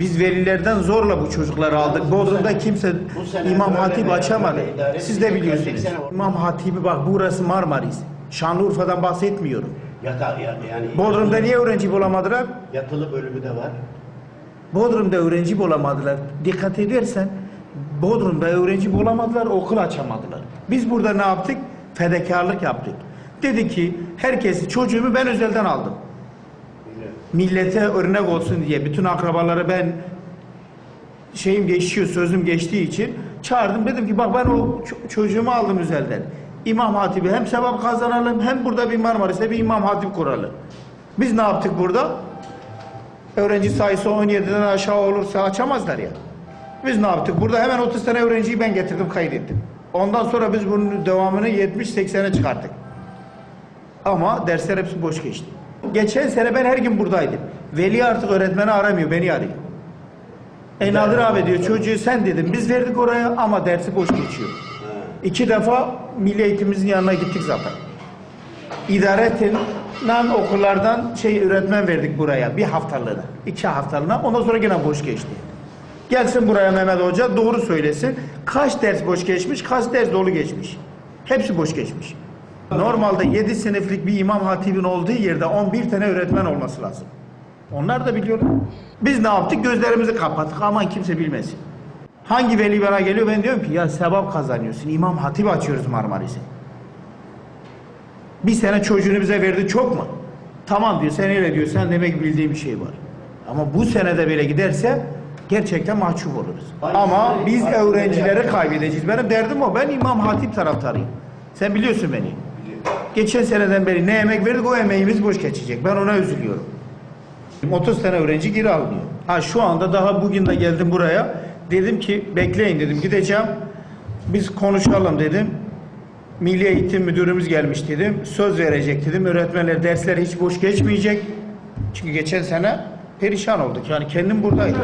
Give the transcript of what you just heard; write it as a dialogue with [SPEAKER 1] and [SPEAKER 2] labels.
[SPEAKER 1] Biz velilerden zorla bu çocukları aldık. Bodrum'da kimse İmam Hatip açamadı. Siz de biliyorsunuz.
[SPEAKER 2] 80 oldu.
[SPEAKER 1] İmam Hatip'i bak burası Marmaris. Şanlıurfa'dan bahsetmiyorum.
[SPEAKER 2] Yata, ya- yani
[SPEAKER 1] Bodrum'da niye öğrenci bulamadılar?
[SPEAKER 2] yatılı bölümü de var.
[SPEAKER 1] Bodrum'da öğrenci bulamadılar. Dikkat edersen Bodrum'da öğrenci bulamadılar, okul açamadılar. Biz burada ne yaptık? Fedakarlık yaptık. Dedi ki herkesi çocuğumu ben özelden aldım. Millete örnek olsun diye bütün akrabaları ben şeyim geçiyor, sözüm geçtiği için çağırdım. Dedim ki bak ben o ço- çocuğumu aldım özelden. İmam Hatip'i hem sevap kazanalım hem burada bir Marmaris'te bir İmam Hatip kuralım. Biz ne yaptık burada? Öğrenci sayısı 17'den aşağı olursa açamazlar ya. Biz ne yaptık? Burada hemen 30 tane öğrenciyi ben getirdim, kaydettim. Ondan sonra biz bunun devamını 70-80'e çıkarttık. Ama dersler hepsi boş geçti. Geçen sene ben her gün buradaydım. Veli artık öğretmeni aramıyor, beni arıyor. E Nadir abi diyor çocuğu sen dedim biz verdik oraya ama dersi boş geçiyor. İki defa milli eğitimimizin yanına gittik zaten. İdaretinden okullardan şey öğretmen verdik buraya bir haftalığına, iki haftalığına ondan sonra gene boş geçti. Gelsin buraya Mehmet Hoca doğru söylesin. Kaç ders boş geçmiş, kaç ders dolu geçmiş. Hepsi boş geçmiş. Normalde 7 sınıflık bir imam hatibin olduğu yerde 11 tane öğretmen olması lazım. Onlar da biliyorlar. Biz ne yaptık? Gözlerimizi kapattık. Aman kimse bilmesin. Hangi veli bana geliyor ben diyorum ki ya sevap kazanıyorsun. İmam hatip açıyoruz Marmaris'e. Bir sene çocuğunu bize verdi çok mu? Tamam diyor sen öyle diyor sen demek bildiğin bir şey var. Ama bu senede böyle giderse gerçekten mahcup oluruz. Ama biz öğrencileri kaybedeceğiz. Benim derdim o. Ben İmam Hatip taraftarıyım. Sen biliyorsun beni. Geçen seneden beri ne emek verdik o emeğimiz boş geçecek. Ben ona üzülüyorum. 30 tane öğrenci geri almıyor. Ha şu anda daha bugün de geldim buraya. Dedim ki bekleyin dedim gideceğim. Biz konuşalım dedim. Milli Eğitim Müdürümüz gelmiş dedim. Söz verecek dedim. Öğretmenler dersler hiç boş geçmeyecek. Çünkü geçen sene perişan olduk. Yani kendim buradaydım.